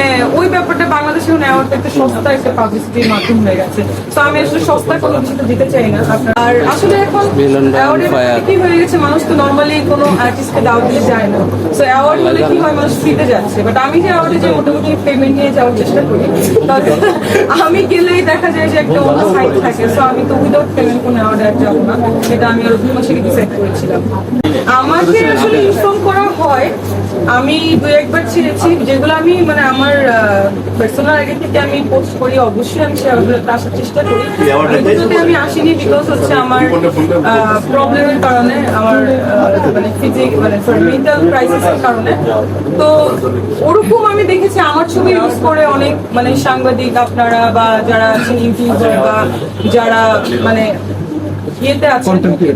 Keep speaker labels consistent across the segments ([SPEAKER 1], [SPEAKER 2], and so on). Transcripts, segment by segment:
[SPEAKER 1] হ্যাঁ, ওই ব্যাপারটা একটা সস্তা একটা পাবলিসিটির মাধ্যম হয়ে গেছে। তো আমি আসলে সস্তা কোনো কিছুতে দিতে চাই না। আপনার আর আসলে এখন অ্যাওয়ার্ডের কি হয়ে গেছে মানুষ তো নর্মালি কোনো আর্টিস্টকে দাওয়াত দিলে যায় না। সো অ্যাওয়ার্ড হলে কি হয় মানুষ ফ্রিতে যাচ্ছে। বাট আমি যে অ্যাওয়ার্ডে যে মোটামুটি পেমেন্ট নিয়ে যাওয়ার চেষ্টা করি আমি গেলেই দেখা যায় যে একটা অন্য সাইড থাকে। সো আমি তো উইদাউট পেমেন্ট কোনো অ্যাওয়ার্ডে আর যাব না। এটা আমি আর ডিসাইড করেছিলাম। আমাকে আসলে ইনফর্ম করা হয় আমি দু একবার ছেড়েছি যেগুলো আমি মানে আমার পার্সোনাল আগে থেকে আমি পোস্ট করি অবশ্যই আমি সেগুলোতে আসার চেষ্টা করি। এগুলোতে আমি আসিনি বিকজ হচ্ছে আমার প্রবলেমের কারণে আমার মানে ফিজিক মানে মেন্টাল ক্রাইসিসের কারণে। তো ওরকম আমি দেখেছি আমার ছবি ইউজ করে অনেক মানে সাংবাদিক আপনারা বা যারা আছেন ইউটিউবার বা যারা মানে ইয়েতে আছে।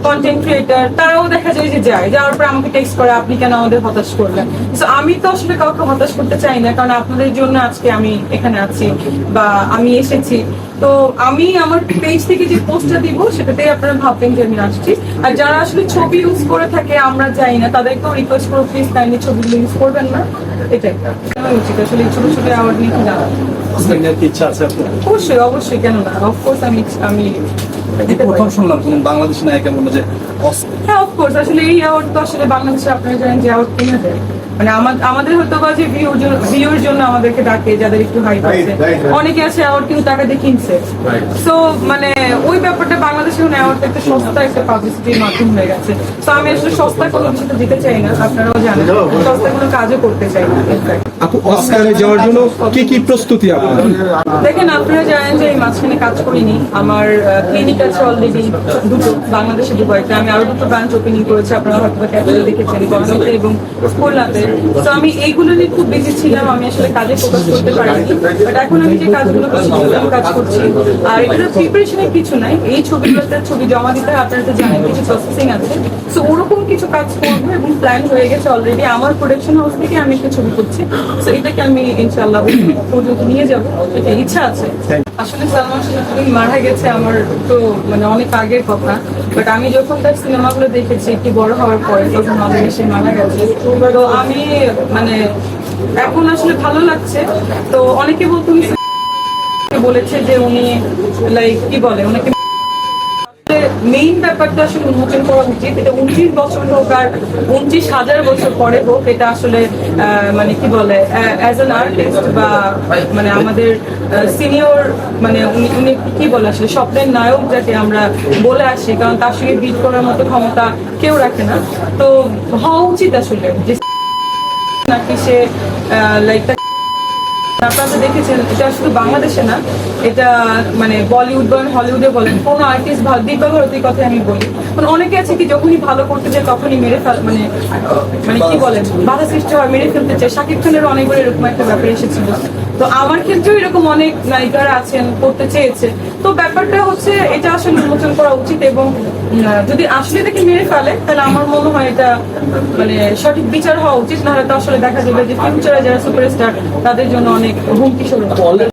[SPEAKER 1] কন্টেন্ট ক্রিয়েটার তারাও দেখা যায় যে যায় যাওয়ার পর আমাকে টেক্সট করে আপনি কেন আমাদের হতাশ করলেন? তো আমি তো আসলে কাউকে হতাশ করতে চাই না কারণ আপনাদের জন্য আজকে আমি এখানে আছি বা আমি এসেছি। তো আমি আমার পেজ থেকে যে পোস্টটা দিব সেটাতেই আপনারা ভাববেন যে আমি আসছি। আর যারা আসলে ছবি ইউজ করে থাকে আমরা যাই না তাদেরকেও রিকোয়েস্ট করো প্লিজ কাইন্ডলি ছবিগুলো ইউজ করবেন না। এটাই। উচিত আসলে ছোট ছোট অ্যাওয়ার্ড নিয়ে জানা?
[SPEAKER 2] কি ইচ্ছা আছে আপনার?
[SPEAKER 1] অবশ্যই অবশ্যই কেন না? অফকোর্স আমি আমি।
[SPEAKER 2] প্রথম শুনলাম কোন বাংলাদেশি নায়িকা বলল যে
[SPEAKER 1] হ্যাঁ অফকোর্স আসলে এই অ্যাওয়ার্ড তো আসলে বাংলাদেশে আপনারা জানেন যে অ্যাওয়ার্ড কিনে দেয়। মানে আমা- আমাদের হয়তো বা যে ভিউর জন্য আমাদেরকে ডাকে যাদের একটু হাই আছে। অনেকে আছে অ্যাওয়ার্ড কিন্তু টাকা দিয়ে কিনছে। সো মানে ওই ব্যাপারটা বাংলাদেশে একটা সস্তা একটা পাবলিসিটির মাধ্যম হয়ে গেছে। তো আমি আসলে সস্তা কোনো কিছুতে দিতে চাই না আপনারাও জানেন। সস্তা কোনো কাজও করতে চাই না
[SPEAKER 3] আপু অস্কারে যাওয়ার জন্য কি কি প্রস্তুতি আপনার?
[SPEAKER 1] দেখেন আপনারা জানেন যে এই মাঝখানে কাজ করিনি। আমার ক্লিনিক আছে অলরেডি দুটো বাংলাদেশে দুবাইতে আমি আরও দুটো ব্রাঞ্চ ওপেনিং করেছি আপনারা হয়তো বা ক্যাটারে দেখেছেন গণনাতে এবং খুলনাতে তো আমি এইগুলো নিয়ে খুব বিজি ছিলাম আমি আসলে কাজে ফোকাস করতে পারিনি। বাট এখন আমি যে কাজগুলো করছি কাজ করছি। আর প্রিপারেশনের কিছু নাই। এই ছবিগুলোতে ছবি জমা দিতে আপনারা তো জানেন কিছু প্রসেসিং আছে। সো ওরকম কিছু কাজ করব এবং প্ল্যান হয়ে গেছে অলরেডি আমার প্রোডাকশন হাউস থেকে আমি একটা ছবি করছি সো এটাকে আমি ইনশাল্লাহ পর্যন্ত নিয়ে যাব। এটা ইচ্ছা আছে। আসলে সালমান শাহ মারা গেছে আমার তো মানে অনেক আগের কথা। বাট আমি যখন তার সিনেমাগুলো দেখেছি একটু বড় হওয়ার পরে তখন বেশি মারা গেছে। তো আমি মানে এখন আসলে ভালো লাগছে। তো অনেকে বলতো বলেছে যে উনি লাইক কি বলে ওনাকে মেইন ব্যাপারটা আসলে উন্মোচন করা উচিত। এটা উনত্রিশ বছর হোক আর উনত্রিশ হাজার বছর পরে হোক, এটা আসলে মানে কি বলে অ্যাজ অ্যান আর্টিস্ট বা মানে আমাদের সিনিয়র মানে উনি উনি কি বলে আসলে, স্বপ্নের নায়ক যাকে আমরা বলে আসি, কারণ তার সঙ্গে বিট করার মতো ক্ষমতা কেউ রাখে না। তো হওয়া উচিত আসলে যে, নাকি সে লাইক আপনারা তো দেখেছেন, এটা শুধু বাংলাদেশে না, এটা মানে বলিউড বলেন হলিউডে বলেন, কোনো আর্টিস্ট ভালো কথা আমি বলি। মানে অনেকে আছে কি, যখনই ভালো করতে তখনই মেরে ফেল মানে মানে কি বলেন, বাধা সৃষ্টি হয়, মেরে ফেলতে চায়। খানের অনেকবার এরকম একটা ব্যাপার এসেছিল। তো আমার ক্ষেত্রেও এরকম অনেক নায়িকারা আছেন, করতে চেয়েছে। তো ব্যাপারটা হচ্ছে, এটা আসলে উন্মোচন করা উচিত এবং যদি আসলে তাকে মেরে ফেলে, তাহলে আমার মনে হয় এটা মানে সঠিক বিচার হওয়া উচিত। নাহলে তো আসলে দেখা যাবে যে ফিউচারে যারা সুপারস্টার তাদের জন্য অনেক 홈피셔는 원래